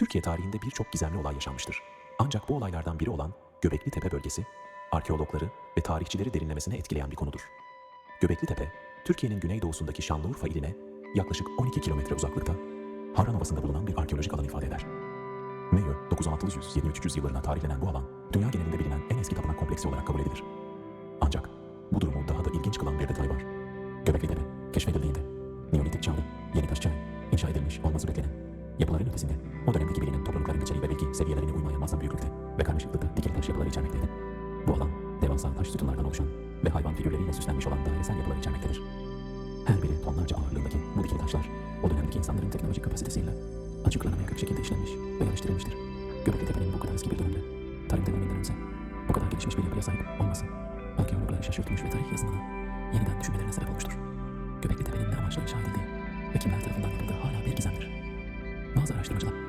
Türkiye tarihinde birçok gizemli olay yaşanmıştır. Ancak bu olaylardan biri olan Göbekli Tepe bölgesi, arkeologları ve tarihçileri derinlemesine etkileyen bir konudur. Göbekli Tepe, Türkiye'nin güneydoğusundaki Şanlıurfa iline yaklaşık 12 kilometre uzaklıkta, Harran Ovası'nda bulunan bir arkeolojik alan ifade eder. Meyo 9600-7300 yıllarına tarihlenen bu alan, dünya genelinde bilinen en eski tapınak kompleksi olarak kabul edilir. Ancak bu durumu daha da ilginç kılan bir detay var. Göbekli Tepe, keşfedildiğinde Neolitik çağda yeni taş çağı inşa edilmiş olması beklenen yapıların ötesinde o dönemdeki bilinen toplulukların içeriği ve bilgi seviyelerine uymayan masa büyüklükte ve karmaşıklıkta dikili taş yapıları içermekteydi. Bu alan devasa taş sütunlardan oluşan ve hayvan figürleriyle süslenmiş olan dairesel yapılar içermektedir. Her biri tonlarca ağırlığındaki bu dikili taşlar o dönemdeki insanların teknolojik kapasitesiyle açıklanamayacak şekilde işlenmiş ve yerleştirilmiştir. Göbekli Tepe'nin bu kadar eski bir dönemde tarih devriminden önce bu kadar gelişmiş bir yapıya sahip olması arkeologları şaşırtmış ve tarih yazımını yeniden düşünmelerine sebep olmuştur. Göbekli Tepe'nin ne amaçla inşa edildiği ve kimler tarafından yapıldığı hala bir gizemdir. ざわざわしてました。